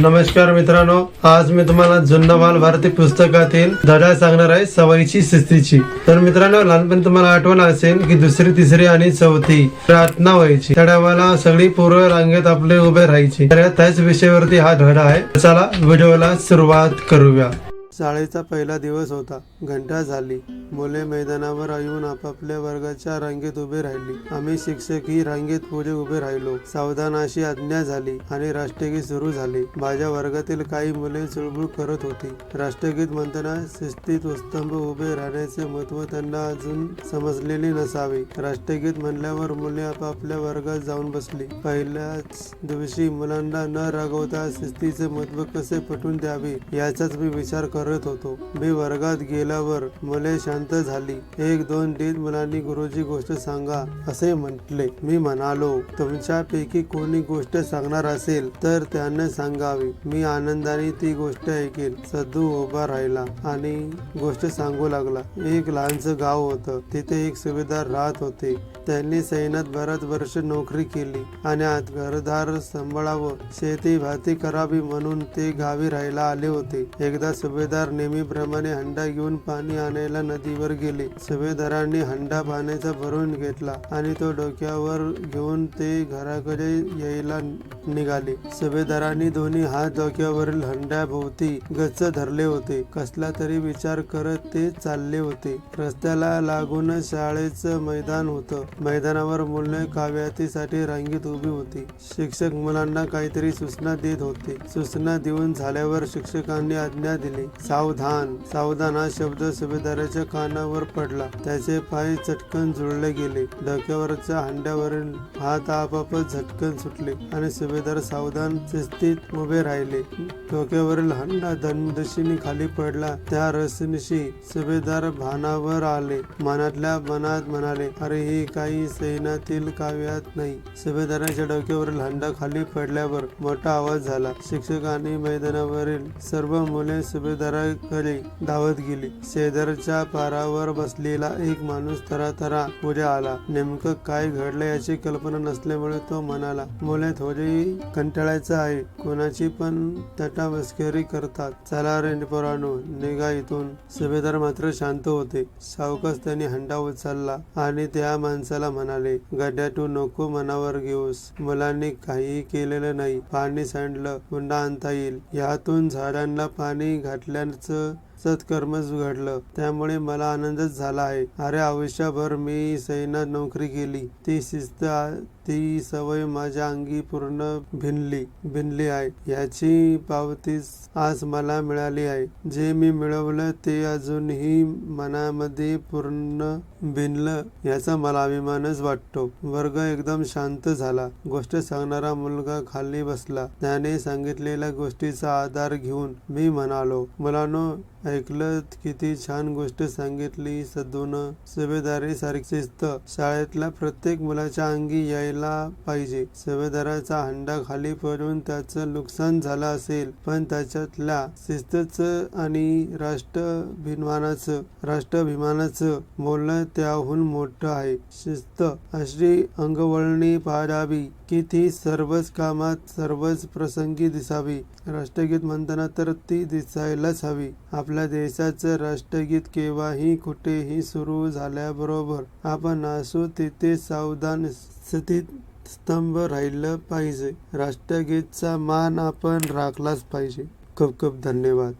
नमस्कार मित्रांनो आज मी तुम्हाला जुन्ना बाल भारती पुस्तकातील धडा सांगणार आहे सवयीची शिस्तीची. तर मित्रांनो लहानपणी तुम्हाला आठवण असेल की दुसरी तिसरी आणि चौथी प्रार्थना व्हायची. त्या सगळी पूर्व रांगेत आपले उभे राहायचे. तर त्याच विषयावरती हा धडा आहे. चला व्हिडिओला सुरुवात करूया. शाळेचा पहिला दिवस होता. घंटा झाली. मुले मैदानावर येऊन आपापल्या वर्गाच्या रांगेत उभे राहिली. आम्ही शिक्षक ही रांगेत पुढे उभे राहिलो. सावधान अशी आज्ञा झाली आणि राष्ट्रगीत सुरू झाले. माझ्या वर्गातील काही मुले चुळबुळ करत होती. राष्ट्रगीत म्हणताना शिस्तीत स्तंभ उभे राहण्याचे महत्त्व त्यांना अजून समजलेले नसावे. राष्ट्रगीत म्हणल्यावर मुले आपापल्या वर्गात जाऊन बसली. पहिल्याच दिवशी मुलांना न रागवता शिस्तीचे महत्त्व कसे पटवून द्यावे याचाच मी विचार करत होतो. मी वर्गात गेलो केल्यावर मले शांत झाली. एक दोन तीन मुलांनी गुरुजी गोष्ट सांगा असे म्हटले. मी म्हणालो तुमच्यापैकी कोणी गोष्ट सांगणार असेल तर त्याने सांगावी. मी आनंदाने ती गोष्ट ऐकेल सद्दू उभा राहिला आणि गोष्ट सांगू लागला. एक लहानसं गाव होतं. तिथे एक सुभेदार राहत होते. त्यांनी सैन्यात बराच वर्ष नोकरी केली आणि आज घरदार सांभाळावं शेती भाती करावी म्हणून ते गावी राहायला आले होते. एकदा सुभेदार नेहमीप्रमाणे हंडा घेऊन पाणी आणायला नदीवर गेले. सुभेदारांनी हंडा पाण्याचा भरून घेतला आणि तो डोक्यावर घेऊन ते घराकडे यायला निघाले. सुभेदारांनी दोन्ही हात डोक्यावरील हंड्याभोवती गच्च धरले होते. कसला तरी विचार करत ते चालले होते. रस्त्याला लागून शाळेचं मैदान होतं. मैदानावर मुले काव्यातीसाठी रांगेत उभी होती. शिक्षक मुलांना काहीतरी सूचना देत होते. सूचना देऊन झाल्यावर शिक्षकांनी आज्ञा दिली. सावधान सावधान हा शब्द सुभेदाराच्या कानावर पडला. त्याचे पाय चटकन जुळले गेले. डोक्यावरच्या हंड्यावरील हात आपापच झटकन सुटले आणि सुभेदार सावधान शिस्तीत उभे राहिले. डोक्यावरील हंडा धनदशीने खाली पडला. त्या रसनिशी सुभेदार भानावर आले. मनातल्या मनात म्हणाले अरे हे काही सैन्यातील काव्यात नाही सुभेदाराच्या डोक्यावरील हंडा खाली पडल्यावर मोठा आवाज झाला. शिक्षकांनी मैदानावरील सर्व मुले सुभेदाराकडे धावत गेली. शेजारच्या पारावर बसलेला एक माणूस तरा पुढे आला. नेमकं काय घडलं याची कल्पना नसल्यामुळे तो म्हणाला मुले थोडी कंटाळायचं आहे. कोणाची पण तटामस्करी करतात. चला रे पोरानो निघा इथून. सुभेदार मात्र शांत होते. सावकाश त्यांनी हंडा उचलला आणि त्या माणसाला म्हणाले गड्ड्यातून नको मनावर घेऊस. मुलांनी काही केलेलं नाही. पाणी सांडलं पुन्हा आणता येईल. यातून झाडांना पाणी घातल्याचं सत्कर्मच घडलं. त्यामुळे मला आनंदच झाला आहे. अरे आयुष्यभर मी सैन्यात नोकरी केली. ती शिस्त ती सवय माझ्या अंगी पूर्ण भिनली भिनली आहे. याची पावतीच आज मला मिळाली आहे. जे मी मिळवलं ते अजूनही मनामध्ये पूर्ण भिनलं याचा मला अभिमानच वाटतो. वर्ग एकदम शांत झाला. गोष्ट सांगणारा मुलगा खाली बसला. त्याने सांगितलेल्या गोष्टीचा आधार घेऊन मी म्हणालो मुलांनो ऐकलं किती छान गोष्ट सांगितली. सदून सुभेदारी सारखी शिस्त. शाळेतल्या प्रत्येक मुलाच्या अंगी यायला पाहिजे. सुभेदाराचा हंडा खाली पडून त्याचं नुकसान झालं असेल पण त्याच्यातल्या शिस्तच आणि राष्ट्राभिमानाचं राष्ट्राभिमानाचं बोलणं त्याहून मोठं आहे. शिस्त अशी अंगवळणी पाळावी की ती सर्वच कामात सर्वच प्रसंगी दिसावी. राष्ट्रगीत म्हणताना तर ती दिसायलाच हवी. आपल्या देशाचं राष्ट्रगीत केव्हाही कुठेही सुरू झाल्याबरोबर आपण असू तिथे सावधान स्थितीत स्तंभ राहिलं पाहिजे. राष्ट्रगीतचा मान आपण राखलाच पाहिजे. खूप खूप धन्यवाद.